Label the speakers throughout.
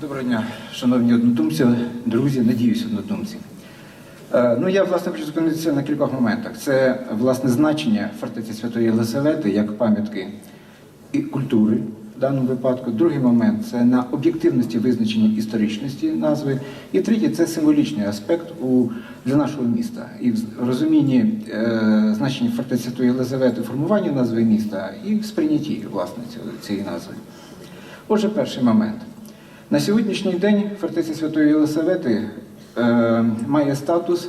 Speaker 1: Доброго дня, шановні однодумці, друзі, надіюсь, однодумці. Е, Ну, я власне хочу зупинитися на кількох моментах. Це власне значення фортеці Святої Єлисавети як пам'ятки і культури в даному випадку. Другий момент це на об'єктивності визначення історичності назви. І третє це символічний аспект у, для нашого міста. І в розумінні е, значення фортеці Святої Єлизавети, формування назви міста і в сприйнятті власне цієї назви. Отже, перший момент. На сьогоднішній день фортеця Святої Єлисавети е, має статус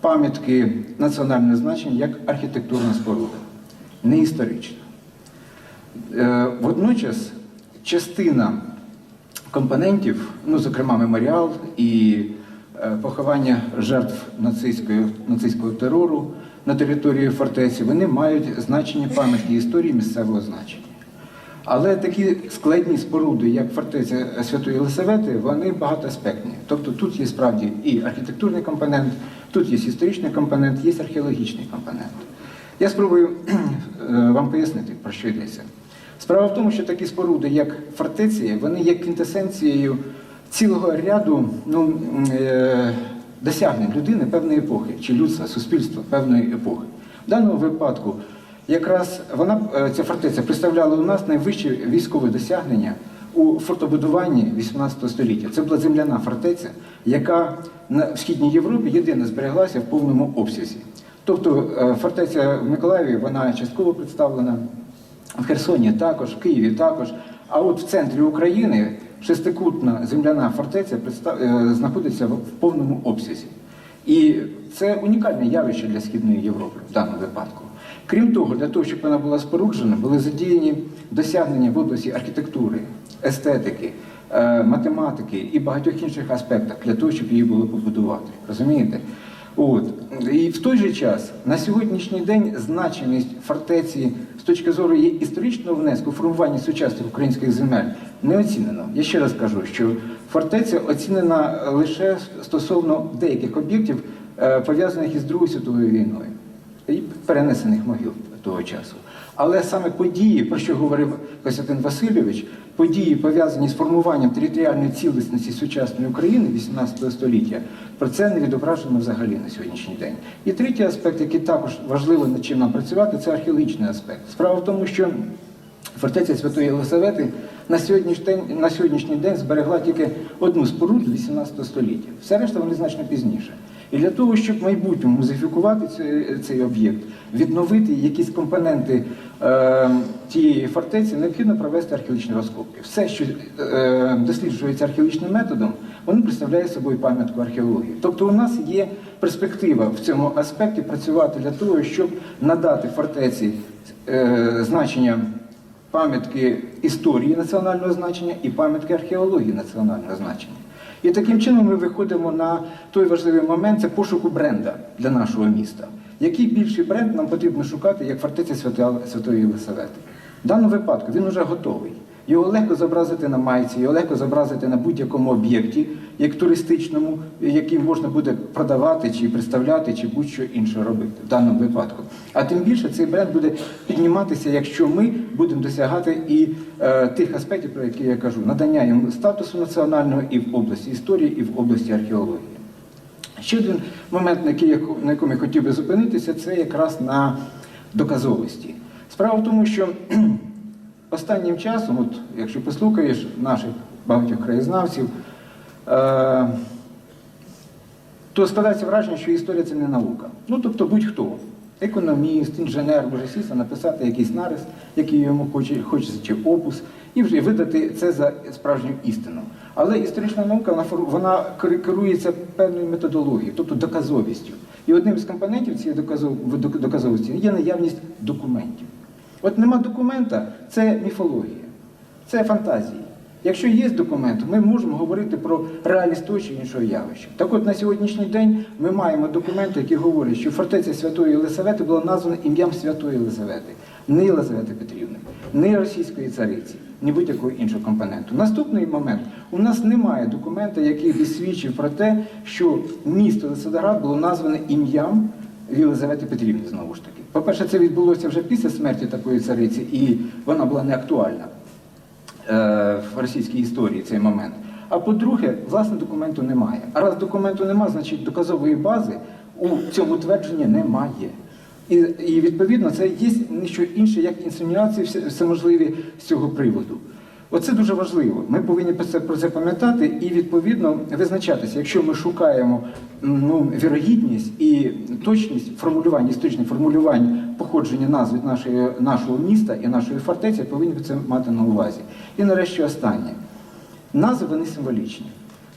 Speaker 1: пам'ятки національного значення як архітектурна споруда, не історична. Е, водночас частина компонентів, ну, зокрема, меморіал і е, поховання жертв нацистського терору на території фортеці, вони мають значення пам'ятки історії місцевого значення. Але такі складні споруди, як фортеця Святої Єлисавети, вони багатоаспектні. Тобто тут є справді і архітектурний компонент, тут є історичний компонент, є археологічний компонент. Я спробую е, вам пояснити, про що йдеться. Справа в тому, що такі споруди, як фортеці, вони є квінтесенцією цілого ряду ну, е, досягнень людини певної епохи, чи людства, суспільства певної епохи. В даному випадку якраз вона, е, ця фортеця представляла у нас найвищі військові досягнення у фортобудуванні 18 століття. Це була земляна фортеця, яка на східній Європі єдина збереглася в повному обсязі. Тобто е, фортеця в Миколаєві вона частково представлена, в Херсоні також, в Києві також. А от в центрі України шестикутна земляна фортеця е, знаходиться в повному обсязі. І це унікальне явище для Східної Європи в даному випадку. Крім того, для того, щоб вона була споруджена, були задіяні досягнення в області архітектури, естетики, е, математики і багатьох інших аспектах для того, щоб її було побудувати. Розумієте? От. І в той же час на сьогоднішній день значимість фортеці з точки зору її історичного внеску формування сучасних українських земель не оцінено. Я ще раз кажу, що фортеця оцінена лише стосовно деяких об'єктів, е, пов'язаних із Другою світовою війною і перенесених могил того часу. Але саме події, про що говорив Костянтин Васильович, події, пов'язані з формуванням територіальної цілісності сучасної України 18 століття, про це не відображено взагалі на сьогоднішній день. І третій аспект, який також важливо над чим нам працювати, це археологічний аспект. Справа в тому, що Фортеця Святої Єлисавети на сьогоднішній день, на сьогоднішній день зберегла тільки одну споруду 18 століття. Все решта вони значно пізніше. І для того, щоб в майбутньому музифікувати цей, цей об'єкт, відновити якісь компоненти е, тієї фортеці, необхідно провести археологічні розкопки. Все, що е, досліджується археологічним методом, воно представляє собою пам'ятку археології. Тобто у нас є перспектива в цьому аспекті працювати для того, щоб надати фортеці е, значення пам'ятки історії національного значення і пам'ятки археології національного значення. І таким чином ми виходимо на той важливий момент це пошуку бренда для нашого міста. Який більший бренд нам потрібно шукати, як фортеця Святої Єлисавети? В даному випадку він вже готовий. Його легко зобразити на майці, його легко зобразити на будь-якому об'єкті, як туристичному, який можна буде продавати чи представляти, чи будь-що інше робити в даному випадку. А тим більше цей бренд буде підніматися, якщо ми будемо досягати і е, тих аспектів, про які я кажу, надання йому статусу національного і в області історії, і в області археології. Ще один момент, на який на якому я хотів би зупинитися, це якраз на доказовості. Справа в тому, що останнім часом, от, якщо послухаєш наших багатьох краєзнавців, е, то складається враження, що історія це не наука. Ну, тобто будь-хто. Економіст, інженер може сісти, написати якийсь нарис, який йому хоче, хочеться, чи опус, і вже видати це за справжню істину. Але історична наука вона, вона керується певною методологією, тобто доказовістю. І одним з компонентів цієї доказов- доказовості є наявність документів. От нема документа це міфологія, це фантазії. Якщо є документ, ми можемо говорити про реальність того чи іншого явища. Так от на сьогоднішній день ми маємо документи, які говорять, що фортеця Святої Єлисавети була названа ім'ям Святої Єлисавети, не Єлизавети Петрівни, не російської цариці, ні будь-якого іншого компоненту. Наступний момент у нас немає документа, який би свідчив про те, що місто Лисадоград було назване ім'ям Єлизавети Петрівни знову ж таки. По-перше, це відбулося вже після смерті такої цариці, і вона була не актуальна е, в російській історії цей момент. А по-друге, власне, документу немає. А раз документу немає, значить доказової бази у цьому твердженні немає. І, і відповідно це є ніщо інше, як інсинуації все- всеможливі з цього приводу. Оце дуже важливо. Ми повинні про це, пам'ятати і відповідно визначатися, якщо ми шукаємо ну, вірогідність і точність формулювань, історичних формулювань походження назви нашої, нашого міста і нашої фортеці, повинні це мати на увазі. І нарешті останнє. Назви вони символічні.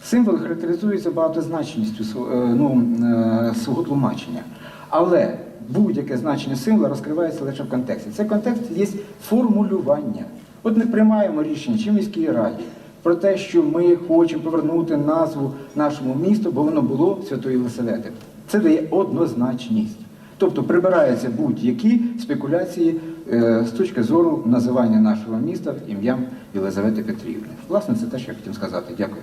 Speaker 1: Символи характеризуються багатозначністю е, ну, е, свого тлумачення. Але будь-яке значення символа розкривається лише в контексті. Цей контекст є формулювання. От ми приймаємо рішення чи міській раді про те, що ми хочемо повернути назву нашому місту, бо воно було Святої Єлисавети. Це дає однозначність. Тобто прибираються будь-які спекуляції е, з точки зору називання нашого міста ім'ям Єлизавети Петрівни. Власне, це те, що я хотів сказати. Дякую.